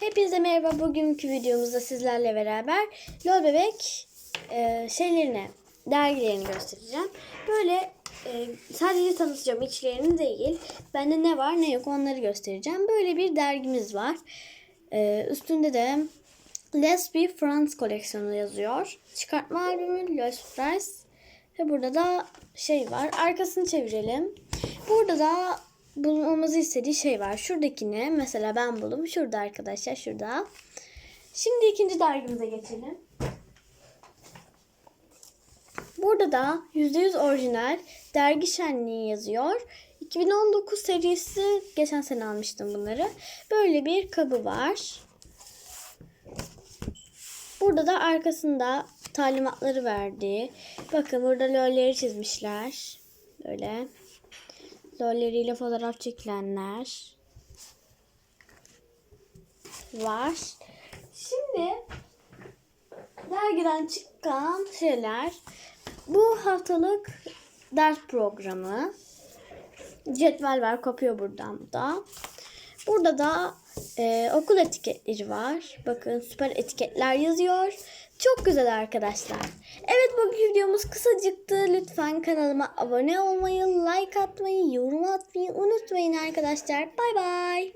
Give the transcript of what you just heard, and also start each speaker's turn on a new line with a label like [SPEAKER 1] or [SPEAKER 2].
[SPEAKER 1] Hepinize merhaba. Bugünkü videomuzda sizlerle beraber Lol Bebek e, şeylerini, dergilerini göstereceğim. Böyle e, sadece tanıtacağım içlerini değil. Bende ne var ne yok onları göstereceğim. Böyle bir dergimiz var. E, üstünde de Let's Be Friends koleksiyonu yazıyor. Çıkartma albümü Lost Price. Ve burada da şey var. Arkasını çevirelim. Burada da bulmamızı istediği şey var. Şuradakini mesela ben buldum. Şurada arkadaşlar şurada. Şimdi ikinci dergimize geçelim. Burada da %100 orijinal dergi şenliği yazıyor. 2019 serisi geçen sene almıştım bunları. Böyle bir kabı var. Burada da arkasında talimatları verdi. Bakın burada lolleri çizmişler. Böyle. Lolleriyle fotoğraf çekilenler var. Şimdi dergiden çıkan şeyler bu haftalık ders programı cetvel var kopuyor buradan da. Burada da e, okul etiketleri var. Bakın süper etiketler yazıyor. Çok güzel arkadaşlar. Evet bugün videomuz kısacıktı. Lütfen kanalıma abone olmayı, like atmayı, yorum atmayı unutmayın arkadaşlar. Bay bay.